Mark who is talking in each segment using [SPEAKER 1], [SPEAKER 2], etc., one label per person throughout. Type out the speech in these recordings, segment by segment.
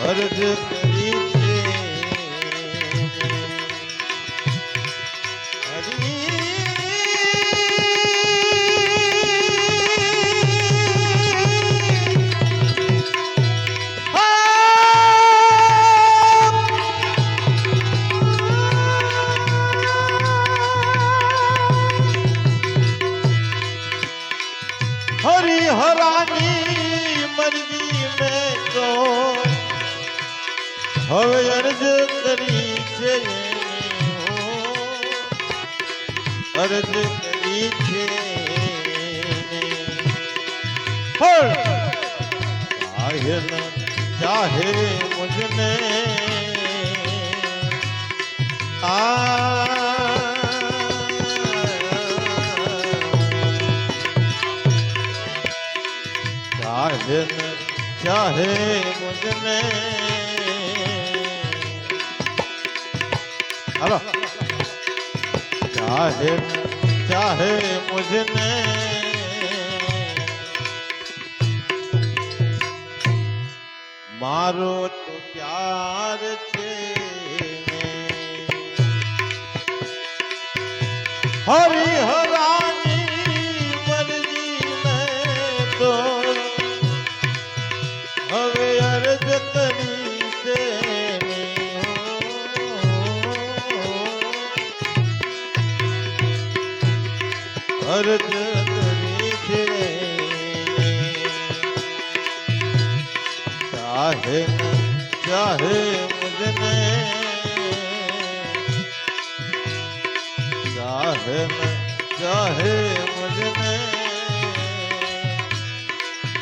[SPEAKER 1] અરજ કરી છે. હરી હરી હરાની મરજી મેં તો હવે અરજ કરી છે. અરજ કરી છે ચાહે ન મુજને. આ ચાહે મુજને. हेलो चाहे चाहे मुझने मारो तो प्यार से हरी हरा ભરત કરે છે ચાહે ચાહે મુજને ચાહે ચાહે મુજને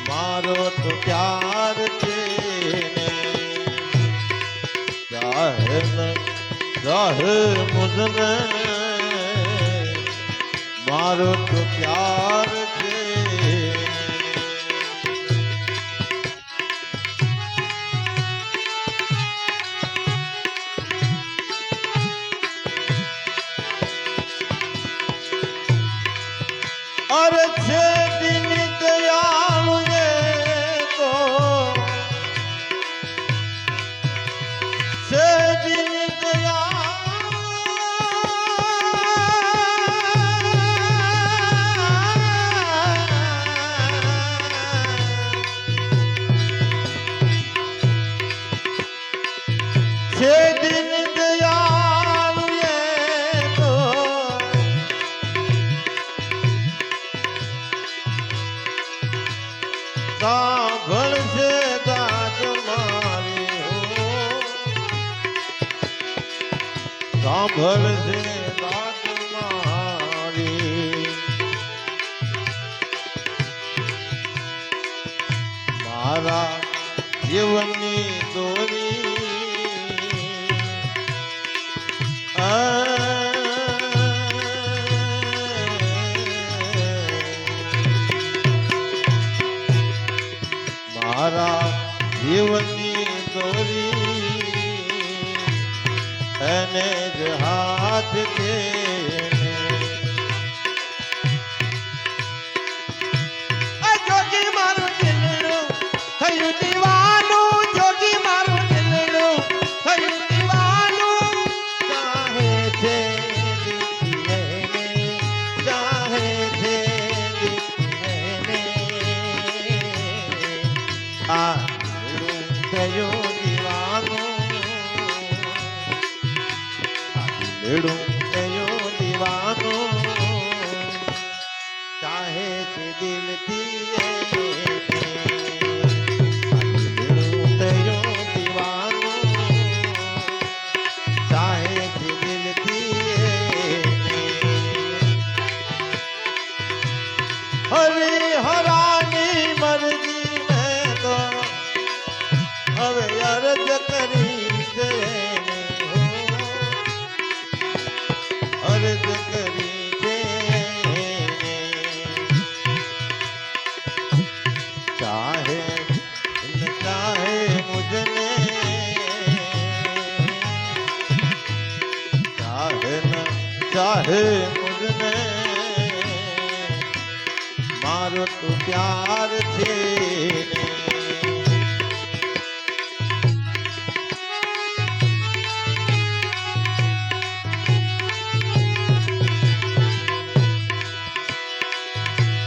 [SPEAKER 1] મારો તો પ્યાર છે ચાહે ચાહે મુજને મારો તો પ્યાર Pedrinho! એને જ હાથ છે આ મારો તું પ્યાર છે.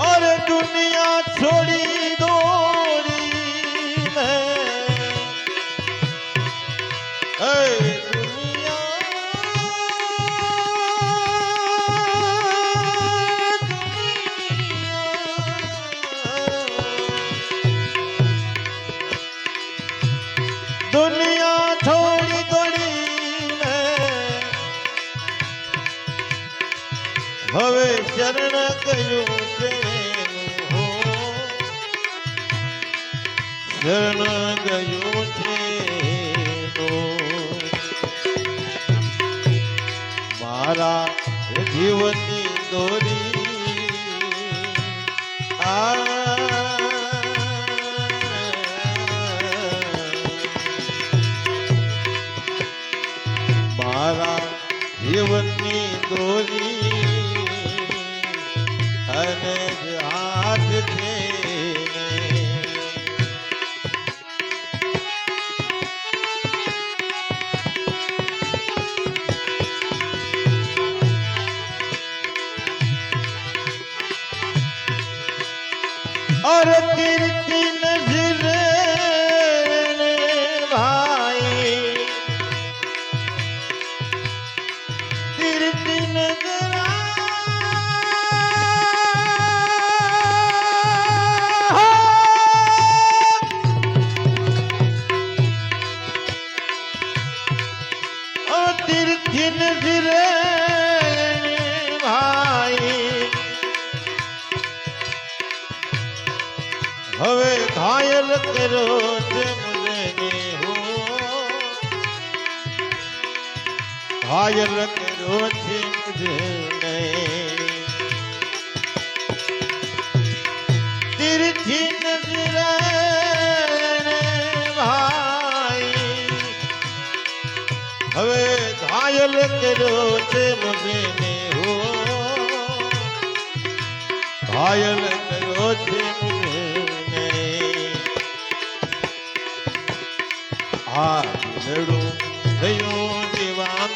[SPEAKER 1] અરે દુનિયા છોડી દો. મારા જીવની દોરી. भारती કર્યો છે મુજને તીર્થી નજર ભાઈ. હવે ઘાયલ કર્યો છે મુજને હો. ઘાયલ કર્યો છે થયું.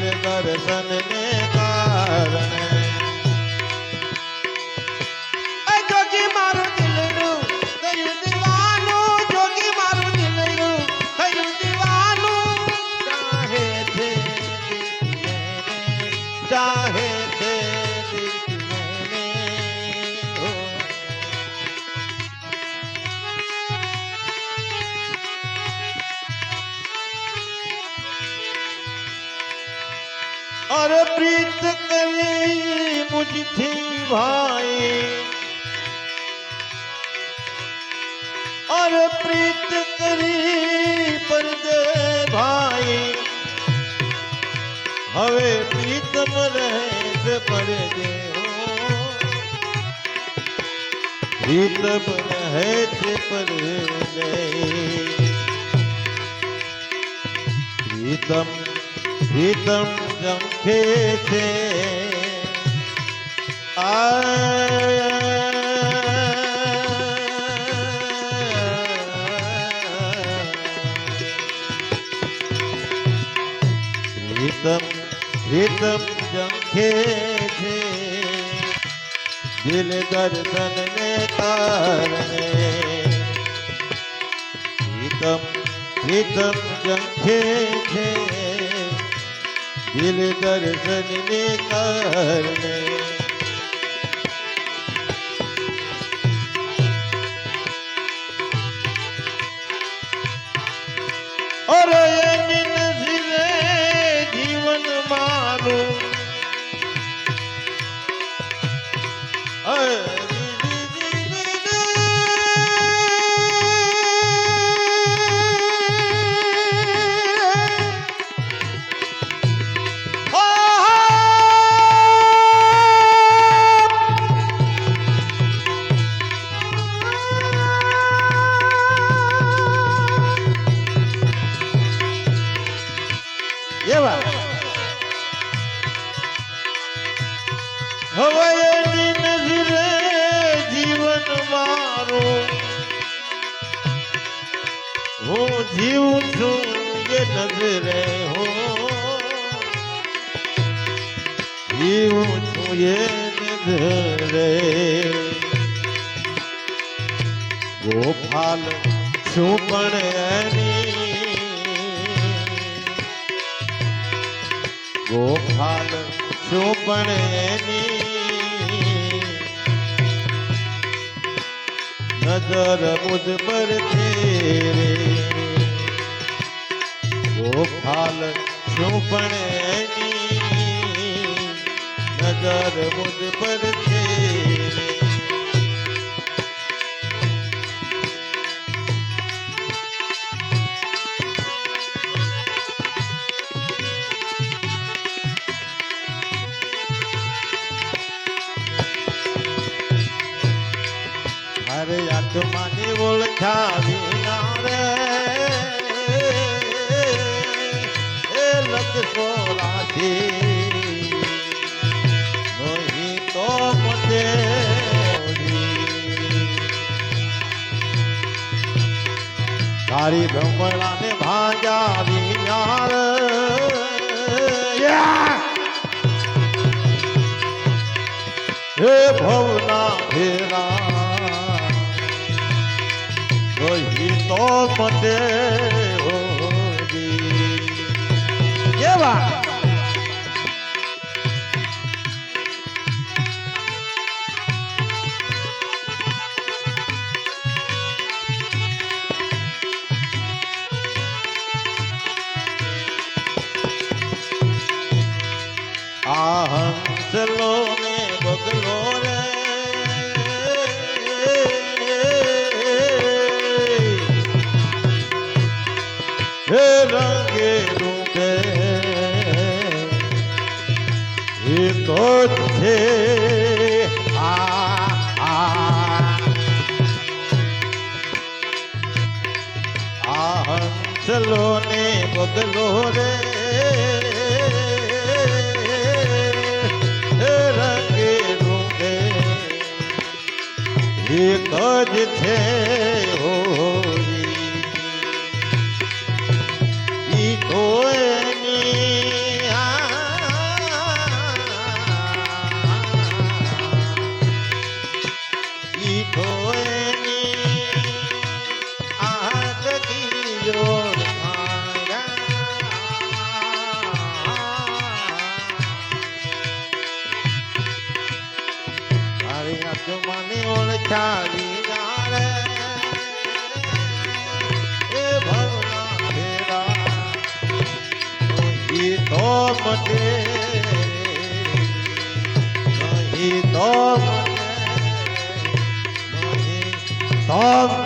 [SPEAKER 1] દિલ દર્શન ને કારણે. અરે પ્રીત મુझથી ભાઈ અરે પ્રીત કરી પરદે ભાઈ હવે પ્રીતમ રહે હો પ્રીતમ રહે પડે પ્રીતમ પ્રીતમ જંખે છે. આ રીતમ રીતમ જંખે છે. દિલ દર્શન ને કારણે. રીતમ રીતમ જંખે છે. દિલ દર્શન ને કારણે હવે એની નજરે જીવન મારું. હું, જીવું છું એ નજરે, હો. જીવું છું એ નજરે. ગોપાલ શું પણ ગોપાલ શું પણ એની નજર મુજ પર છે રે ગોપાલ શું પણ એની નજર મુજ પર છે આત્માની ઓળખાવી ના રે લખતો રાખી નહીં તો હે ભવના ફેરા વહી તો પતે
[SPEAKER 2] કેવા
[SPEAKER 1] આ હંસલો એ તો જ છે. આ આ. હંસલો ને બગલો રે. હે રંગે રૂપે. એક જ છે હોરી મટે? નહીં તો નહીં તો